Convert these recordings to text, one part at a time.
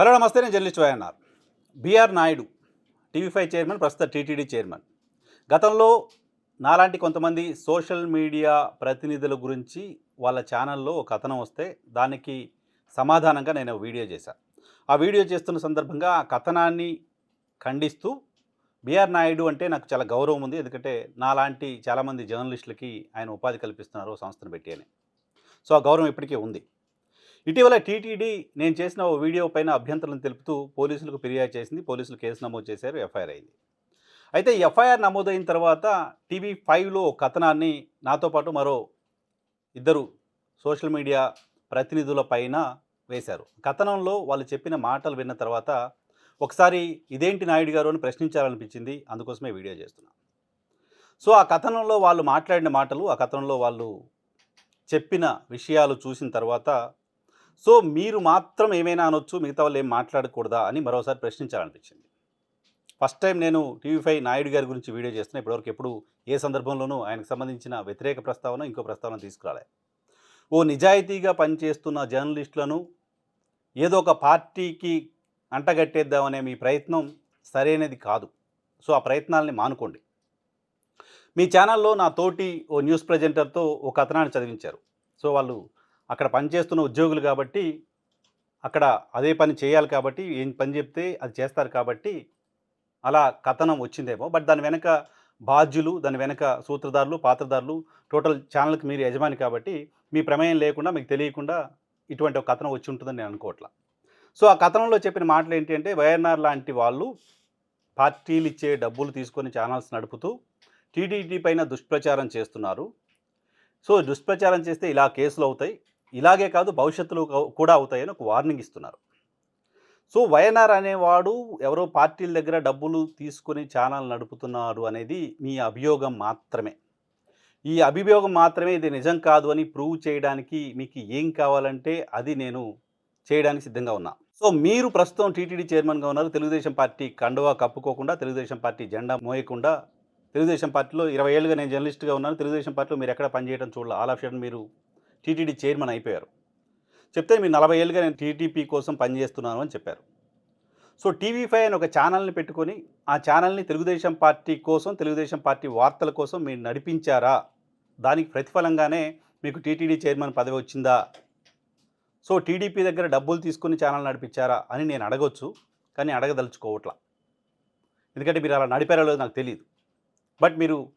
Hello నమస్తే నేను journalist YNR. BR Naidu TV five chairman ప్రస్తుత టీటీడీ చైర్మన్. గతంలో నాలాంటి కొంతమంది సోషల్ మీడియా ప్రతినిధుల గురించి వాళ్ళ ఛానల్లో ఒక కథనం వస్తే దానికి సమాధానంగా నేను వీడియో చేశాను ఆ వీడియో చేస్తున్న సందర్భంగా ఆ కథనాన్ని ఖండిస్తూ బీఆర్ నాయుడు అంటే నాకు చాలా గౌరవం ఉంది. ఎందుకంటే నాలాంటి చాలామంది జర్నలిస్టులకి ఆయన ఉపాధి కల్పిస్తున్నారు ఓ సంస్థను పెట్టి అని. సో ఆ గౌరవం ఇప్పటికీ ఉంది. ఇటీవల టీటీడీ నేను చేసిన ఓ వీడియో పైన అభ్యంతరం తెలుపుతూ పోలీసులకు ఫిర్యాదు చేసింది. పోలీసులు కేసు నమోదు చేశారు. ఎఫ్ఐఆర్ అయింది. అయితే ఎఫ్ఐఆర్ నమోదైన తర్వాత టీవీ ఫైవ్లో కథనాన్ని నాతో పాటు మరో ఇద్దరు సోషల్ మీడియా ప్రతినిధుల పైన వేశారు. కథనంలో వాళ్ళు చెప్పిన మాటలు విన్న తర్వాత ఒకసారి ఇదేంటి నాయుడు గారు అని ప్రశ్నించాలనిపించింది. అందుకోసమే వీడియో చేస్తున్నా. సో ఆ కథనంలో వాళ్ళు మాట్లాడిన మాటలు ఆ కథనంలో వాళ్ళు చెప్పిన విషయాలు చూసిన తర్వాత సో మీరు మాత్రం ఏమైనా అనొచ్చు మిగతా వాళ్ళు ఏం మాట్లాడకూడదా అని మరోసారి ప్రశ్నించాలనిపించింది. ఫస్ట్ టైం నేను టీవీ ఫైవ్ నాయుడు గారి గురించి వీడియో చేస్తున్నా ఇప్పటివరకు ఎప్పుడు ఏ సందర్భంలోనూ ఆయనకు సంబంధించిన వ్యతిరేక ప్రస్తావన ఇంకో ప్రస్తావన తీసుకురాలే. ఓ నిజాయితీగా పనిచేస్తున్న జర్నలిస్టులను ఏదో ఒక పార్టీకి అంటగట్టేద్దామనే మీ ప్రయత్నం సరైనది కాదు. సో ఆ ప్రయత్నాలని మానుకోండి. మీ ఛానల్లో నా తోటి ఓ న్యూస్ ప్రజెంటర్తో ఓ కథనాన్ని చదివించారు. సో వాళ్ళు అక్కడ పనిచేస్తున్న ఉద్యోగులు కాబట్టి అక్కడ అదే పని చేయాలి కాబట్టి ఏం పని చెప్తే అది చేస్తారు కాబట్టి అలా కథనం వచ్చిందేమో. బట్ దాని వెనక బాధ్యులు దాని వెనక సూత్రధారులు పాత్రధారులు టోటల్ ఛానల్కి మీరు యజమాని కాబట్టి మీ ప్రమేయం లేకుండా మీకు తెలియకుండా ఇటువంటి ఒక కథనం వచ్చి ఉంటుందని నేను అనుకోవట్లా. సో ఆ కథనంలో చెప్పిన మాటలు ఏంటి అంటే వైఎన్ఆర్ లాంటి వాళ్ళు పార్టీలు ఇచ్చే డబ్బులు తీసుకొని ఛానల్స్ నడుపుతూ టీడీటీ పైన దుష్ప్రచారం చేస్తున్నారు. సో దుష్ప్రచారం చేస్తే ఇలా కేసులు అవుతాయి. ఇలాగే కాదు భవిష్యత్తులో కూడా అవుతాయని ఒక వార్నింగ్ ఇస్తున్నారు. సో వైఎన్ఆర్ అనేవాడు ఎవరో పార్టీల దగ్గర డబ్బులు తీసుకొని ఛానల్ నడుపుతున్నారు అనేది మీ అభియోగం మాత్రమే. ఈ అభియోగం మాత్రమే ఇది నిజం కాదు అని ప్రూవ్ చేయడానికి మీకు ఏం కావాలంటే అది నేను చేయడానికి సిద్ధంగా ఉన్నా. సో మీరు ప్రస్తుతం టీటీడీ చైర్మన్గా ఉన్నారు. తెలుగుదేశం పార్టీ కండువా కప్పుకోకుండా తెలుగుదేశం పార్టీ జెండా మోయకుండా తెలుగుదేశం పార్టీలో ఇరవై ఏళ్ళుగా నేను జర్నలిస్ట్గా ఉన్నాను. తెలుగుదేశం పార్టీలో మీరు ఎక్కడ పనిచేయడం చూడాలి. ఆల్ ఆఫ్ మీరు టీటీడీ చైర్మన్ అయిపోయారు. చెప్తే మీరు నలభై ఏళ్ళుగా నేను టీటీపీ కోసం పనిచేస్తున్నాను అని చెప్పారు. సో టీవీ ఫైవ్ అని ఒక ఛానల్ని పెట్టుకొని ఆ ఛానల్ని తెలుగుదేశం పార్టీ కోసం తెలుగుదేశం పార్టీ వార్తల కోసం మీరు నడిపించారా? దానికి ప్రతిఫలంగానే మీకు టీటీడీ చైర్మన్ పదవి వచ్చిందా? సో టీడీపీ దగ్గర డబ్బులు తీసుకుని ఛానల్ నడిపించారా అని నేను అడగొచ్చు కానీ అడగదలుచుకోవట్లా. ఎందుకంటే మీరు అలా నడిపారో లేదో నాకు తెలియదు బట్ మీరు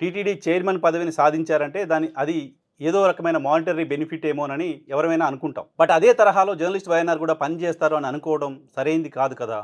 టీటీడీ చైర్మన్ పదవిని సాధించారంటే దాని అది ఏదో రకమైన మానిటరీ బెనిఫిట్ ఏమోనని ఎవరైనా అనుకుంటాం. బట్ అదే తరహాలో జర్నలిస్ట్ వైఎన్ఆర్ కూడా పనిచేస్తారు అని అనుకోవడం సరైంది కాదు కదా.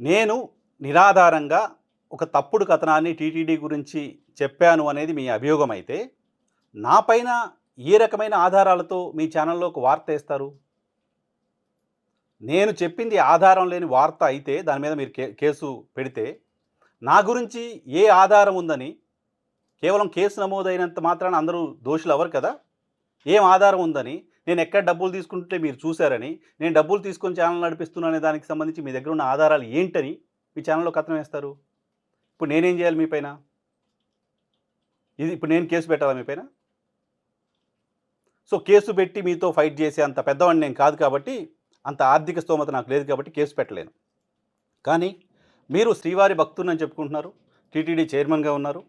నేను నిరాధారంగా ఒక తప్పుడు కథనాన్ని టీటీడీ గురించి చెప్పాను అనేది మీ అభియోగం అయితే నాపైన ఏ రకమైన ఆధారాలతో మీ ఛానల్లో ఒక వార్త వేస్తారు? నేను చెప్పింది ఆధారం లేని వార్త అయితే దాని మీద మీరు కే కేసు పెడితే నా గురించి ఏ ఆధారం ఉందని కేవలం కేసు నమోదైనంత మాత్రాన అందరూ దోషులు అవ్వరు కదా? ఏం ఆధారం ఉందని? నేను ఎక్కడ డబ్బులు తీసుకుంటే మీరు చూశారని? నేను డబ్బులు తీసుకొని ఛానల్ నడిపిస్తున్నానే దానికి సంబంధించి మీ దగ్గర ఉన్న ఆధారాలు ఏంటని మీ ఛానల్లో కథనం వేస్తారు? ఇప్పుడు నేనేం చేయాలి మీపైన ఇది ఇప్పుడు నేను కేసు పెట్టాలా మీపైన సో కేసు పెట్టి మీతో ఫైట్ చేసే అంత పెద్దవాడిని నేను కాదు కాబట్టి అంత ఆర్థిక స్తోమత నాకు లేదు కాబట్టి కేసు పెట్టలేను. కానీ మీరు శ్రీవారి భక్తులని చెప్పుకుంటున్నారు. టీటీడీ చైర్మన్గా ఉన్నారు.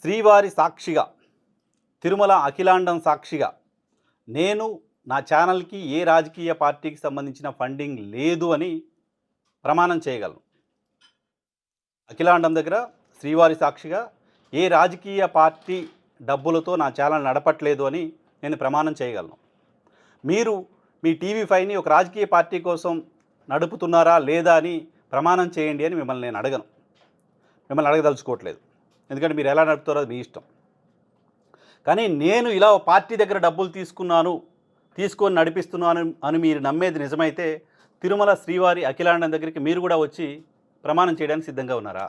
శ్రీవారి సాక్షిగా తిరుమల అఖిలాండం సాక్షిగా నేను నా ఛానల్కి ఏ రాజకీయ పార్టీకి సంబంధించిన ఫండింగ్ లేదు అని ప్రమాణం చేయగలను. అఖిలాండం దగ్గర శ్రీవారి సాక్షిగా ఏ రాజకీయ పార్టీ డబ్బులతో నా ఛానల్ నడపట్లేదు అని నేను ప్రమాణం చేయగలను. మీరు మీ టీవీ ఫైవ్ని ఒక రాజకీయ పార్టీ కోసం నడుపుతున్నారా లేదా అని ప్రమాణం చేయండి అని మిమ్మల్ని నేను అడగను. మిమ్మల్ని అడగదలుచుకోవట్లేదు. ఎందుకంటే మీరు ఎలా నడుపుతారో అది మీ ఇష్టం. కానీ నేను ఇలా పార్టీ దగ్గర డబ్బులు తీసుకున్నాను తీసుకొని నడిపిస్తున్నాను అని మీరు నమ్మేది నిజమైతే తిరుమల శ్రీవారి అఖిలాండం దగ్గరికి మీరు కూడా వచ్చి ప్రమాణం చేయడానికి సిద్ధంగా ఉన్నారా?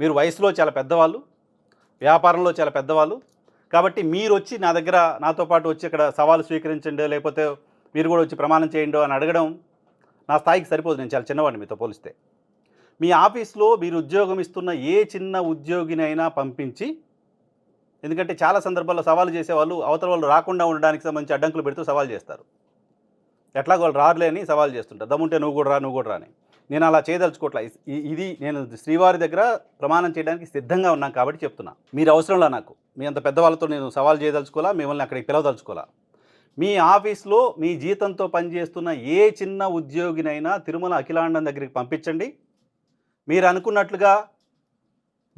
మీరు వయసులో చాలా పెద్దవాళ్ళు వ్యాపారంలో చాలా పెద్దవాళ్ళు. కాబట్టి మీరు వచ్చి నా దగ్గర నాతో పాటు వచ్చి ఇక్కడ సవాలు స్వీకరించండి లేకపోతే మీరు కూడా వచ్చి ప్రమాణం చేయండి అని అడగడం నా స్థాయికి సరిపోదు. నేను చాలా చిన్నవాడిని మీతో పోలిస్తే. మీ ఆఫీస్లో మీరు ఉద్యోగం ఇస్తున్న ఏ చిన్న ఉద్యోగినైనా పంపించి ఎందుకంటే చాలా సందర్భాల్లో సవాలు చేసేవాళ్ళు అవతల వాళ్ళు రాకుండా ఉండడానికి సంబంధించి అడ్డంకులు పెడుతూ సవాల్ చేస్తారు. ఎట్లాగో వాళ్ళు రారులే అని సవాల్ చేస్తుంటా దమ్ముంటే నువ్వు కూడా రా నువ్వు కూడా రాని నేను అలా చేయదలుచుకోవట్లే ఇది నేను శ్రీవారి దగ్గర ప్రమాణం చేయడానికి సిద్ధంగా ఉన్నాను కాబట్టి చెప్తున్నా. మీరు అవసరంలా నాకు. మీ అంత పెద్దవాళ్ళతో నేను సవాల్ చేయదలుచుకోవాలా? మిమ్మల్ని అక్కడికి పిలవదలుచుకోవాలా? మీ ఆఫీస్లో మీ జీతంతో పనిచేస్తున్న ఏ చిన్న ఉద్యోగినైనా తిరుమల అఖిలాండం దగ్గరికి పంపించండి. మీరు అనుకున్నట్లుగా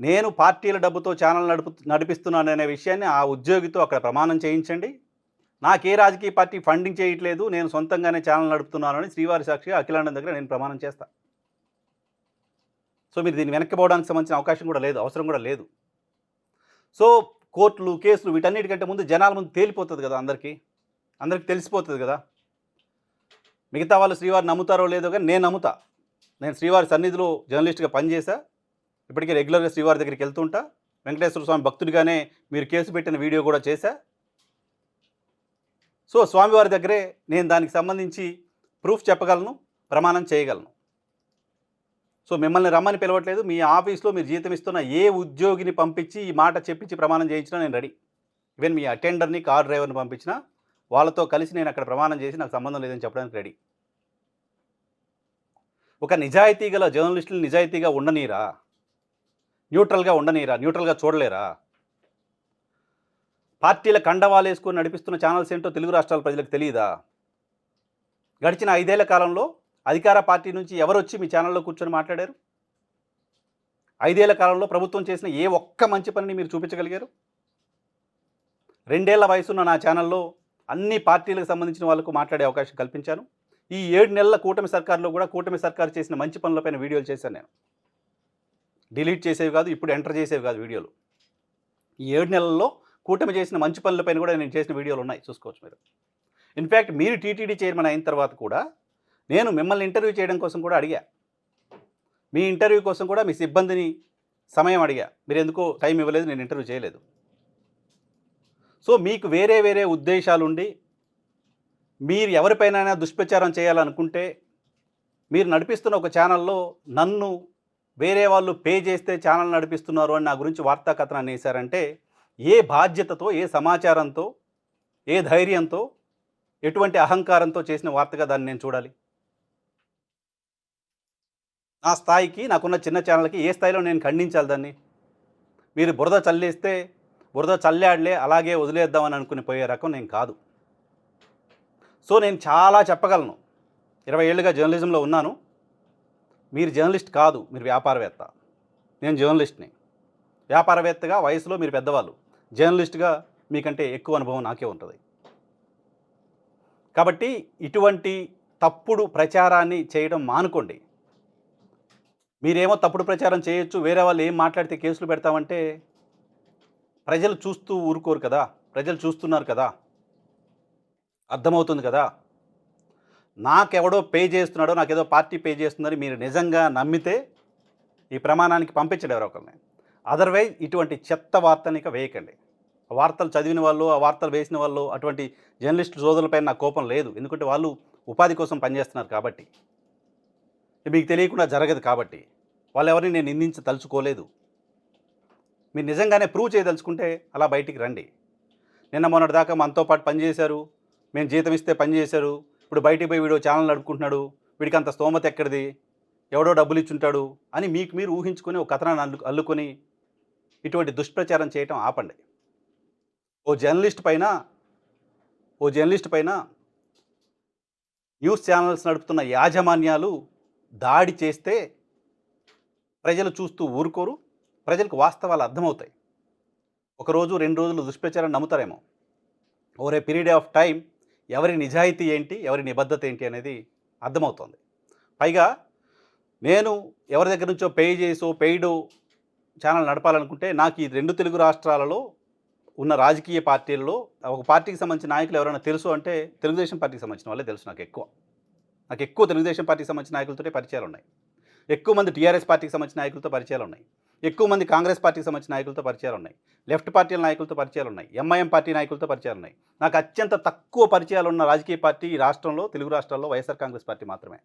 నేను పార్టీల డబ్బుతో ఛానల్ నడుపు నడిపిస్తున్నాననే విషయాన్ని ఆ ఉద్యోగితో అక్కడ ప్రమాణం చేయించండి. నాకే రాజకీయ పార్టీ ఫండింగ్ చేయట్లేదు నేను సొంతంగానే ఛానల్ నడుపుతున్నానని శ్రీవారి సాక్షిగా అఖిలాండం దగ్గర నేను ప్రమాణం చేస్తా. సో మీరు దీన్ని వెనక్కి పోవడానికి సంబంధించిన అవకాశం కూడా లేదు అవసరం కూడా లేదు. సో కోర్టులు కేసులు వీటన్నిటికంటే ముందు జనాల ముందు తేలిపోతుంది కదా అందరికీ. అందరికీ తెలిసిపోతుంది కదా. మిగతా వాళ్ళు శ్రీవారిని నమ్ముతారో లేదో కానీ నేను నమ్ముతా. నేను శ్రీవారి సన్నిధిలో జర్నలిస్ట్గా పనిచేశా. ఇప్పటికే రెగ్యులర్గా శ్రీవారి దగ్గరికి వెళ్తుంటా. వెంకటేశ్వర స్వామి భక్తుడిగానే మీరు కేసు పెట్టిన వీడియో కూడా చేశా. సో స్వామివారి దగ్గరే నేను దానికి సంబంధించి ప్రూఫ్ చెప్పగలను ప్రమాణం చేయగలను. సో మిమ్మల్ని రమ్మని పిలవట్లేదు. మీ ఆఫీస్లో మీరు జీతం ఇస్తున్న ఏ ఉద్యోగిని పంపించి ఈ మాట చెప్పించి ప్రమాణం చేయించినా నేను రెడీ. ఈవెన్ మీ అటెండర్ని కార్ డ్రైవర్ని పంపించినా వాళ్ళతో కలిసి నేను అక్కడ ప్రమాణం చేసి నాకు సంబంధం లేదని చెప్పడానికి రెడీ. ఒక నిజాయితీ గల జర్నలిస్టులు నిజాయితీగా ఉండనీరా? న్యూట్రల్గా ఉండనీరా? న్యూట్రల్గా చూడలేరా? పార్టీల కండవాలు వేసుకొని నడిపిస్తున్న ఛానల్స్ ఏంటో తెలుగు రాష్ట్రాల ప్రజలకు తెలియదా? గడిచిన ఐదేళ్ళ కాలంలో అధికార పార్టీ నుంచి ఎవరు వచ్చి మీ ఛానల్లో కూర్చొని మాట్లాడారు? ఐదేళ్ళ కాలంలో ప్రభుత్వం చేసిన ఏ ఒక్క మంచి పనిని మీరు చూపించగలిగారు? రెండేళ్ళ వయసున్న నా ఛానల్లో అన్ని పార్టీలకు సంబంధించిన వాళ్ళకు మాట్లాడే అవకాశం కల్పించాను. ఈ ఏడు నెలల కూటమి సర్కార్లో కూడా కూటమి సర్కార్ చేసిన మంచి పనులపైన వీడియోలు చేశాను నేను. డిలీట్ చేసేవి కాదు ఇప్పుడు ఎంటర్ చేసేవి కాదు వీడియోలు. ఈ ఏడు నెలల్లో కూటమి చేసిన మంచి పనులపైన కూడా నేను చేసిన వీడియోలు ఉన్నాయి చూసుకోవచ్చు మీరు. ఇన్ఫ్యాక్ట్ మీరు టీటీడీ చైర్మన్ అయిన తర్వాత కూడా నేను మిమ్మల్ని ఇంటర్వ్యూ చేయడం కోసం కూడా అడిగా. మీ ఇంటర్వ్యూ కోసం కూడా మీ సిబ్బందిని సమయం అడిగా. మీరు ఎందుకో టైం ఇవ్వలేదు నేను ఇంటర్వ్యూ చేయలేదు. సో మీకు వేరే వేరే ఉద్దేశాలుండి మీరు ఎవరిపైనైనా దుష్ప్రచారం చేయాలనుకుంటే మీరు నడిపిస్తున్న ఒక ఛానల్లో నన్ను వేరే వాళ్ళు పే చేస్తే ఛానల్ నడిపిస్తున్నారు అని నా గురించి వార్తా కథనాన్ని వేశారంటే ఏ బాధ్యతతో ఏ సమాచారంతో ఏ ధైర్యంతో ఎటువంటి అహంకారంతో చేసిన వార్తగా దాన్ని నేను చూడాలి? నా స్థాయికి నాకున్న చిన్న ఛానల్కి ఏ స్థాయిలో నేను ఖండించాలి దాన్ని? మీరు బురద చల్లేస్తే బురద చల్లాడలే అలాగే వదిలేద్దామని అనుకుని పోయే రకం నేను కాదు. సో నేను చాలా చెప్పగలను. ఇరవై ఏళ్ళుగా జర్నలిజంలో ఉన్నాను. మీరు జర్నలిస్ట్ కాదు మీరు వ్యాపారవేత్త. నేను జర్నలిస్ట్ని. వ్యాపారవేత్తగా వయసులో మీరు పెద్దవాళ్ళు. జర్నలిస్ట్గా మీకంటే ఎక్కువ అనుభవం నాకే ఉంటుంది. కాబట్టి ఇటువంటి తప్పుడు ప్రచారాన్ని చేయడం మానుకోండి. మీరేమో తప్పుడు ప్రచారం చేయొచ్చు వేరే వాళ్ళు ఏం మాట్లాడితే కేసులు పెడతామంటే ప్రజలు చూస్తూ ఊరుకోరు కదా ప్రజలు చూస్తున్నారు కదా. అర్థమవుతుంది కదా? నాకెవడో పే చేస్తున్నాడో నాకేదో పార్టీ పే చేస్తుందని మీరు నిజంగా నమ్మితే ఈ ప్రమాణానికి పంపించండి ఎవరో ఒకరిని అదర్వైజ్ ఇటువంటి చెత్త వార్తని ఇక వేయకండి. ఆ వార్తలు చదివిన వాళ్ళు ఆ వార్తలు వేసిన వాళ్ళు అటువంటి జర్నలిస్ట్ సోదరులపై నాకు కోపం లేదు. ఎందుకంటే వాళ్ళు ఉపాధి కోసం పనిచేస్తున్నారు కాబట్టి. మీకు తెలియకుండా జరగదు కాబట్టి. వాళ్ళు ఎవరిని నేను నిందించి తలుచుకోలేదు. మీరు నిజంగానే ప్రూవ్ చేయదలుచుకుంటే అలా బయటికి రండి. నిన్న మొన్నటి దాకా మనతో పాటు పనిచేశారు. మేము జీతం ఇస్తే పని చేశారు ఇప్పుడు బయటికి పోయి వీడియో ఛానల్ నడుపుకుంటున్నాడు వీడికి అంత స్తోమత ఎక్కడిది ఎవడో డబ్బులు ఇచ్చుంటాడు అని మీకు మీరు ఊహించుకొని ఒక కథనాన్ని అల్లు అల్లుకొని ఇటువంటి దుష్ప్రచారం చేయటం ఆపండి. ఓ జర్నలిస్ట్ పైన ఓ జర్నలిస్ట్ పైన న్యూస్ ఛానల్స్ నడుపుతున్న యాజమాన్యాలు దాడి చేస్తే ప్రజలు చూస్తూ ఊరుకోరు ప్రజలకు వాస్తవాలు అర్థమవుతాయి. ఒకరోజు రెండు రోజులు దుష్ప్రచారం నమ్ముతారేమో. Over a period of time ఎవరి నిజాయితీ ఏంటి ఎవరి నిబద్ధత ఏంటి అనేది అర్థమవుతుంది. పైగా నేను ఎవరి దగ్గర నుంచో పే చేసో పెయిడ్ ఛానల్ నడపాలనుకుంటే నాకు ఈ రెండు తెలుగు రాష్ట్రాలలో ఉన్న రాజకీయ పార్టీల్లో ఒక పార్టీకి సంబంధించిన నాయకులు ఎవరైనా తెలుసు అంటే తెలుగుదేశం పార్టీకి సంబంధించిన వాళ్ళే తెలుసు నాకు ఎక్కువ. నాకు ఎక్కువ తెలుగుదేశం పార్టీకి సంబంధించిన నాయకులతోటే పరిచయాలు ఉన్నాయి. ఎక్కువ మంది టీఆర్ఎస్ పార్టీకి సంబంధించిన నాయకులతో పరిచయాలు ఉన్నాయి. ఎక్కువ మంది కాంగ్రెస్ పార్టీకి సంబంధించిన నాయకులతో పరిచయాలు ఉన్నాయి. లెఫ్ట్ పార్టీల నాయకులతో పరిచయాలు ఉన్నాయి. ఎంఐఎం పార్టీ నాయకులతో పరిచయాలు ఉన్నాయి. నాకు అత్యంత తక్కువ పరిచయాలు ఉన్న రాజకీయ పార్టీ ఈ రాష్ట్రంలో తెలుగు రాష్ట్రాల్లో వైఎస్ఆర్ కాంగ్రెస్ పార్టీ మాత్రమే.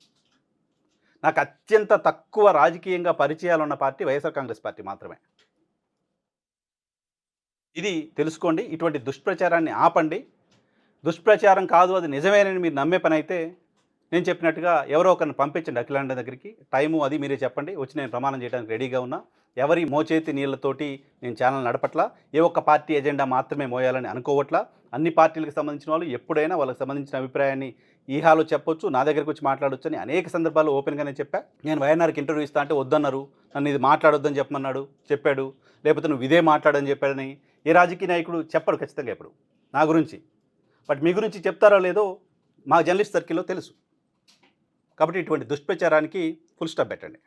నాకు అత్యంత తక్కువ రాజకీయంగా పరిచయాలు ఉన్న పార్టీ వైఎస్ఆర్ కాంగ్రెస్ పార్టీ మాత్రమే. ఇది తెలుసుకోండి ఇటువంటి దుష్ప్రచారాన్ని ఆపండి. దుష్ప్రచారం కాదు అది నిజమేనని మీరు నమ్మే పని అయితే నేను చెప్పినట్టుగా ఎవరో ఒకరిని పంపించండి అఖిలాండ దగ్గరికి. టైము అది మీరే చెప్పండి. వచ్చి నేను ప్రమాణం చేయడానికి రెడీగా ఉన్నా. ఎవరి మోచేతి నీళ్ళతోటి నేను ఛానల్ నడపట్లా? ఏ ఒక్క పార్టీ ఎజెండా మాత్రమే మోయాలని అనుకోవట్లా? అన్ని పార్టీలకు సంబంధించిన వాళ్ళు ఎప్పుడైనా వాళ్ళకి సంబంధించిన అభిప్రాయాన్ని ఈహాలో చెప్పొచ్చు నా దగ్గరికి వచ్చి మాట్లాడొచ్చు అని అనేక సందర్భాల్లో ఓపెన్గానే చెప్పా. నేను వైఎన్ఆర్కి ఇంటర్వ్యూ ఇస్తా అంటే వద్దన్నారు. నన్ను ఇది మాట్లాడొద్దని చెప్పమన్నాడు చెప్పాడు. లేకపోతే నువ్వు ఇదే మాట్లాడని చెప్పాడని. ఏ రాజకీయ నాయకుడు చెప్పడు ఖచ్చితంగా ఇప్పుడు నా గురించి. బట్ మీ గురించి చెప్తారో లేదో మా జర్నలిస్ట్ సర్కిల్లో తెలుసు. కాబట్టి ఇటువంటి దుష్ప్రచారానికి ఫుల్ స్టాప్ పెట్టండి.